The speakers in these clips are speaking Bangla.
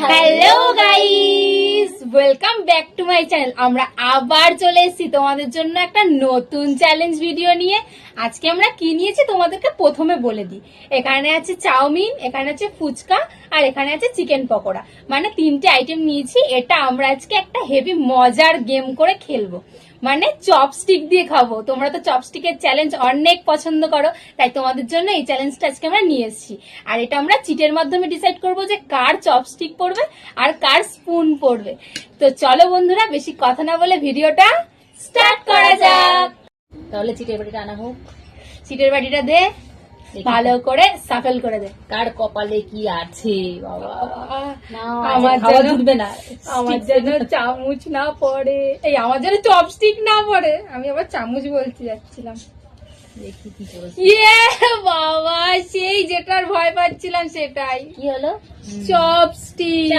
Hello guys welcome back to my channel আমরা আবার চলে এসেছি তোমাদের জন্য একটা নতুন চ্যালেঞ্জ ভিডিও নিয়ে। আজকে আমরা কি নিয়েছি তোমাদেরকে প্রথমে বলে দিই। এখানে আছে চাউমিন, এখানে আছে ফুচকা, আর এখানে আছে চিকেন পকোড়া। মানে তিনটে আইটেম নিয়েছি। এটা আমরা আজকে একটা হেভি মজার গেম করে খেলব। মানে চপস্টিক দিয়ে খাব। তোমরা তো চপস্টিকের চ্যালেঞ্জ অনেক পছন্দ করো, তাই তোমাদের জন্য এই চ্যালেঞ্জটা আজকে আমরা নিয়ে এসেছি। আর এটা আমরা চিটের মাধ্যমে ডিসাইড করব যে কার চপস্টিক পড়বে আর কার স্পুন পড়বে তো চলো বন্ধুরা, বেশি কথা না বলে ভিডিওটা স্টার্ট করা যাক। তাহলে চিটের বাড়িটা আনা হোক। চিটের বাড়িটা দে। ভালো করে সাফেল করে দে। কার কপালে কি আছে বাবা? আমার খাওয়া যেন- জুটবে না। আমার যেন চামচ না পড়ে। এই আমার যেন চপস্টিক না পড়ে। আমি আবার চামচ বলতে যাচ্ছিলাম। ইয়ে বাবা সেই যেটার ভয় পাচ্ছিলাম সেটাই। কি হলো? চপস্টিক।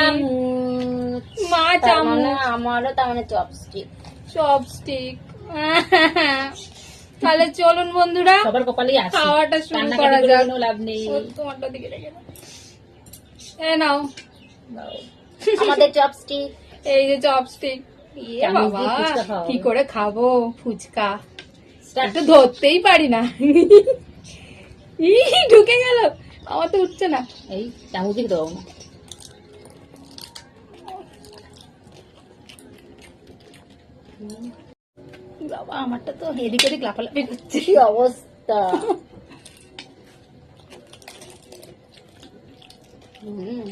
মা মানে চামচ। আমারও তার মানে চপস্টিক। চপস্টিক। তাহলে চলুন বন্ধুরা সবার কপালেই আছে। খাওয়াটা শুরু করা যাক। কোনো লাভ নেই। তোমারটা দিকে রেখে দাও। এ নাও। দাও। আমাদের চপস্টিক এই যে চপস্টিক বাবা কি করে খাব? ফুচকা। একটু ধরতেই পারি না। ই ঢুকে গেল। আমার তো উঠছে না। এই দাও। না বাবা আমারটা তো এদিক ওদিক লাফালাফি করছে। অবস্থা? হুম।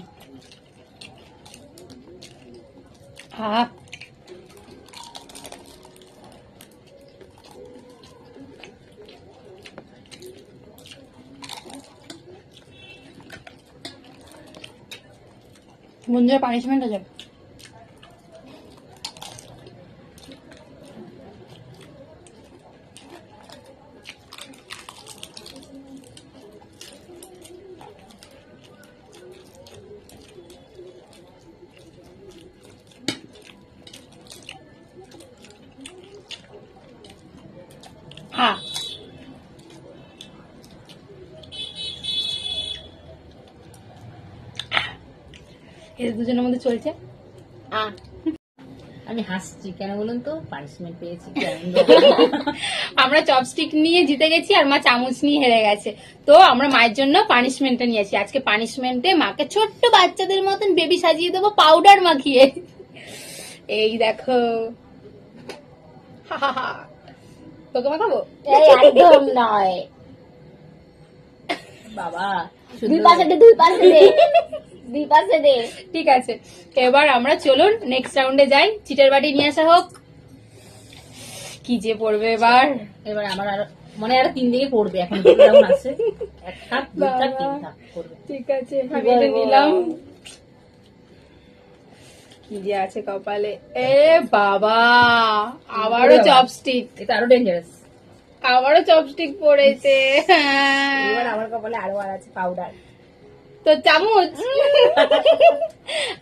হ্যাঁ পানিশমেন্ট হ্যাঁ এদের দুজনের মধ্যে চলছে। আমি হাসছি কেন বলুন তো? পানিশমেন্ট পেয়েছি আমরা চপস্টিক নিয়ে জিতে গেছি আর মা চামচ নিয়ে হেরে গেছে। তো আমরা মায়ের জন্য পানিশমেন্টটা নিয়েছি। আজকে পানিশমেন্টে মাকে ছোট্ট বাচ্চাদের মতন বেবি সাজিয়ে দেবো পাউডার মাখিয়ে। এই দেখো। তোকে মাখাবো? একদম নয়। বাবা দুই পাশে দুই পাশে দে দে। ঠিক আছে। এবার আমরা চলুন নেক্সট রাউন্ডে যাই। চিটার বাটি নিয়ে আসা হোক। কি যে পড়বে এবার। এবার আমার আরও মনে আরও তিন দিকে পড়বে এখন দুটো রাউন্ড আছে। এক থাক দুই থাক তিন থাক পড়বে। ঠিক আছে নিলাম। কি যে আছে কপালে। এ বাবা আবারও চপস্টিক এটা আরও ডেঞ্জারাস আবারও চপস্টিক পড়েছে। এবার আমার কপালে আরও আর আছে পাউডার তো চামচ।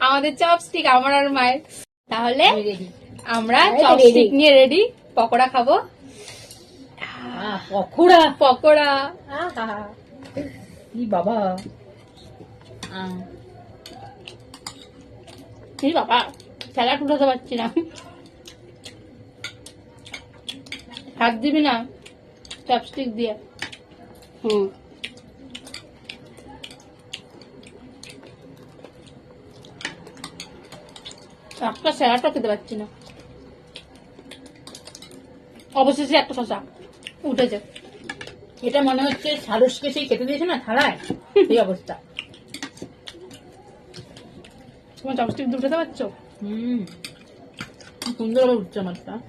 আমাদের চপস্টিক আমার আর মায়ের। তাহলে আমরা চপস্টিক নিয়ে রেডি পকোড়া খাব। পকোড়া। পকোড়া। কি বাবা। বাবা স্যালাড উঠাতে পারছি না। হাত দিবি না? চপস্টিক দিয়ে। হুম। একটা স্যালাডটা খেতে পাচ্ছি না। অবশেষে একটা শশা উঠেছে। এটা মনে হচ্ছে সারসকে সেই খেতে দিয়েছে না থালায়? এই অবস্থা। তোমার চপস্টিক খেতে পারছ? হুম। সুন্দর উঠছে আমারটা।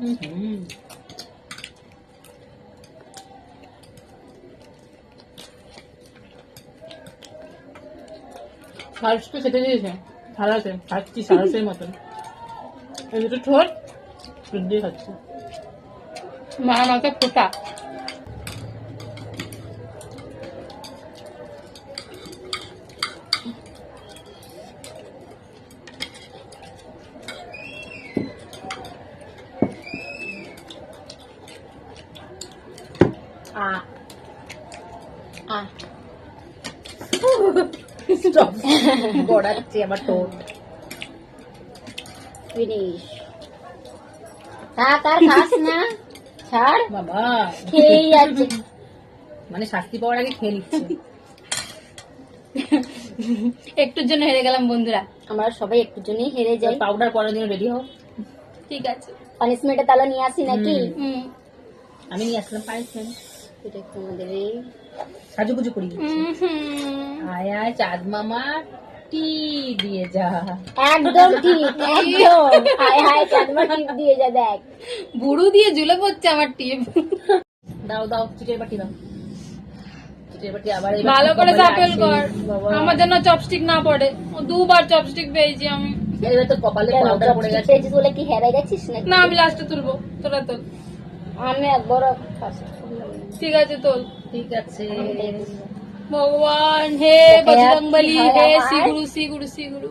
হুম সারসকে খেতে দিয়েছে সারাতে খাচ্ছি সারাতের মতন এই দুটো ঠোঁট ঠোঁট দিয়ে খাচ্ছি মা আমাকে ফোটা আ আহ স্টপ গড়াচ্ছে আমার ঠোঁট। ফিনিশ। থাক আর খাস না। ছাড়। বাবা। খেয়েই যাচ্ছে মানে শাস্তি পাওয়ার আগে খেয়ে নিচ্ছে। একটুর জন্য হেরে গেলাম বন্ধুরা। আমরা সবাই একটু জন্যই হেরে যাই। পাউডার পরের জন্য রেডি হও। ঠিক আছে। পানিশমেন্টে তাহলে নিয়ে আসি নাকি? আমি নিয়ে আসলাম পাইছেন এটা একটু আমাদের সাজুগুজু করি। আয় আয় চাঁদ মামা টি দিয়ে যা। একদম ঠিক একদম। হায় হায় চাঁদমা টিপ দিয়ে যা দেখ। বুড়ো দিয়ে ঝুলে পড়ছে আমার টিপ। দাও দাও চিটের বাটি দাও। ভালো করে কর। আমার জন্য চপস্টিক না পড়ে। দুবার চপস্টিক পেয়েছি আমি। এবার তো কপালে পাউডার পড়ে গেছে। পেয়েছিস বলে কি হেরে গেছিস নাকি? না আমি লাস্টে তুলবো। তোরা তোল। আমি একবার ঠিক আছে তোল। ঠিক আছে। কি হে হয় আমার। শ্রী গুরু শ্রী গুরু শ্রী গুরু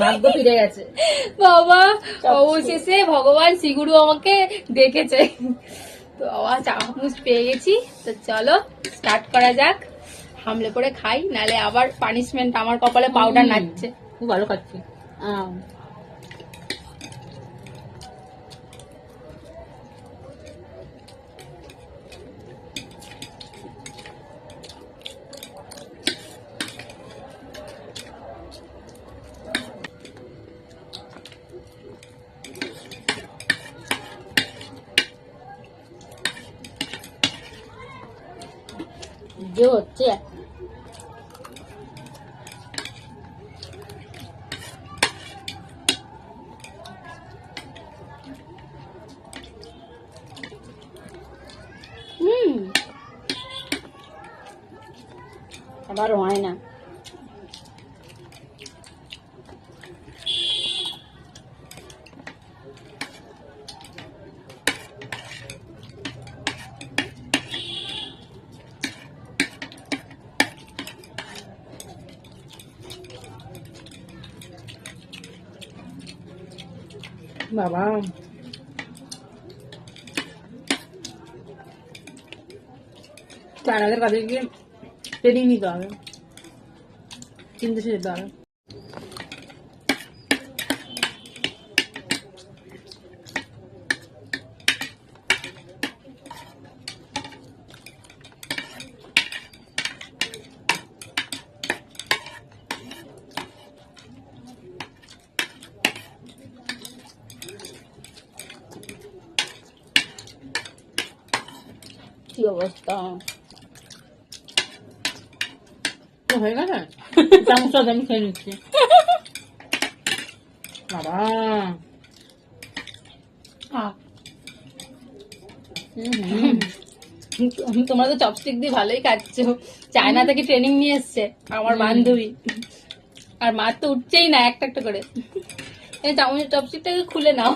ভাগ্য ফিরে গেছে বাবা অবশেষে ভগবান শ্রীগুরু আমাকে দেখেছে। তো আবার চামচ পেয়ে গেছি। তো চলো স্টার্ট করা যাক। হামলে করে খাই নালে আবার পানিশমেন্ট আমার কপালে পাউডার নাচছে। খুব ভালো খাচ্ছি আম। যে হচ্ছে হুম আবার হয় না। বাবা। চায়নাদের কাছে গিয়ে ট্রেনিং নিতে হবে চিনতে যেতে হবে কি অবস্থা তো হয়ে গেছে চামচটা আমি খেয়ে নিচ্ছি বাবা তোমরা তো চপস্টিক দিয়ে ভালোই খাচ্ছ চায়না থেকে ট্রেনিং নিয়ে এসছে আমার বান্ধবী আর মার তো উঠছেই না একটা একটা করে এই চামচের চপস্টিকটাকে খুলে নাও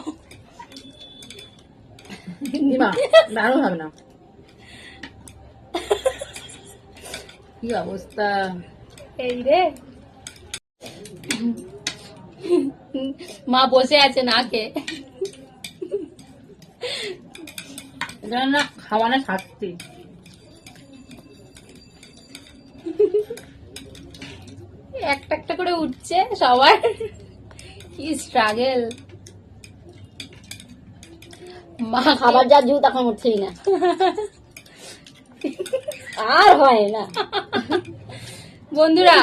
মা দারুণ হবে না কি অবস্থা? এই রে। মা বসে আছে না কে না খাওয়া না শাস্তি। একটা একটা করে উঠছে সবার। কি স্ট্রাগেল মা খাবার যা জু তখন উঠছেই না। আর হয় না। বন্ধুরা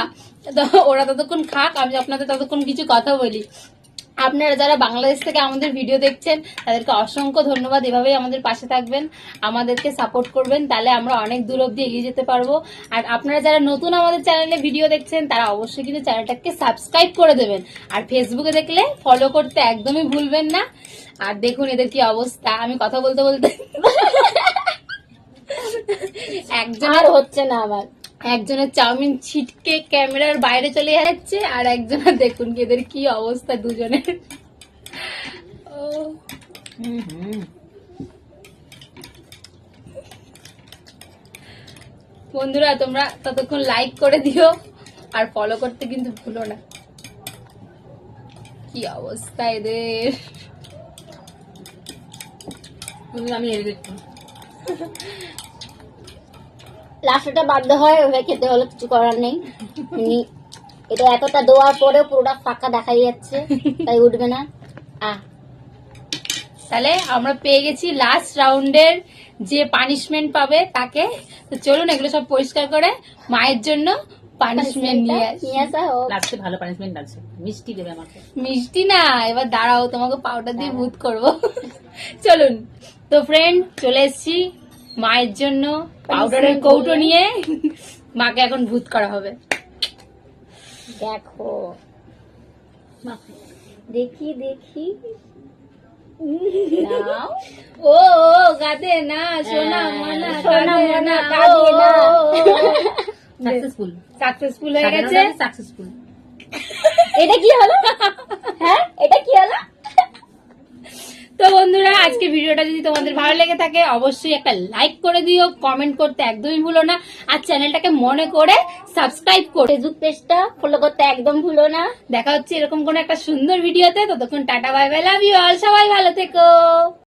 ওরা ততক্ষণ খাক আমি আপনাদের ততক্ষণ কিছু কথা বলি। আপনারা যারা বাংলাদেশ থেকে আমাদের ভিডিও দেখছেন তাদেরকে অসংখ্য ধন্যবাদ। এভাবেই আমাদের পাশে থাকবেন আমাদেরকে সাপোর্ট করবেন তাহলে আমরা অনেক দূর অব্দি এগিয়ে যেতে পারব। আর আপনারা যারা নতুন আমাদের চ্যানেলে ভিডিও দেখছেন তারা অবশ্যই কিন্তু চ্যানেলটাকে সাবস্ক্রাইব করে দেবেন। আর ফেসবুকে দেখলে ফলো করতে একদমই ভুলবেন না। আর দেখুন এদের কি অবস্থা আমি কথা বলতে বলতে একজন আর হচ্ছে না আমার। একজনের চাউমিন ছিটকে ক্যামেরার বাইরে চলে যাচ্ছে আর একজনের দেখুন কি এদের কি অবস্থা দুজনের। ও, বন্ধুরা তোমরা ততক্ষণ লাইক করে দিও আর ফলো করতে কিন্তু ভুলো না। কি অবস্থা এদের। আমি লাস্টটা বাধ্য হয় ওভাবে খেতে হলে কিছু করার নেই। এটা এতটা দেওয়ার পরে পুরোটা ফাঁকা দেখাই যাচ্ছে তাই উঠবে না। আহ। তাহলে আমরা পেয়ে গেছি লাস্ট রাউন্ডের যে পানিশমেন্ট পাবে তাকে। তো চলুন এগুলো সব পরিষ্কার করে মায়ের জন্য পানিশমেন্ট নিয়ে আসি। নিয়ে আসা হোক। লাস্টে ভালো পানিশমেন্ট লাগছে। মিষ্টি দেবে আমাকে। মিষ্টি না এবার দাঁড়াও তোমাকে পাউডার দিয়ে ভূত করব। চলুন। তো ফ্রেন্ড চলে এসেছি। মায়ের জন্য পাউডারের কৌটো নিয়ে মাকে এখন ভূত করা হবে। দেখো। দেখি দেখি। ও ও গাদে না সোনা মানা সোনা মানা, কাঁদে না। সাকসেসফুল সাকসেসফুল হয়ে গেছে। সাকসেসফুল এটা কি হলো? হ্যাঁ এটা কি হলো? তো বন্ধুরা আজকে ভিডিওটা যদি তোমাদের ভালো লেগে থাকে অবশ্যই একটা লাইক করে দিও কমেন্ট করতে একদমই ভুলো না আর চ্যানেলটাকে মনে করে সাবস্ক্রাইব করে। ফেসবুক পেজটা ফলো করতে একদম ভুলো না। দেখা হচ্ছে এরকম কোন একটা সুন্দর ভিডিওতে ততক্ষণ tata bye bye love you all সবাই ভালো থেকো।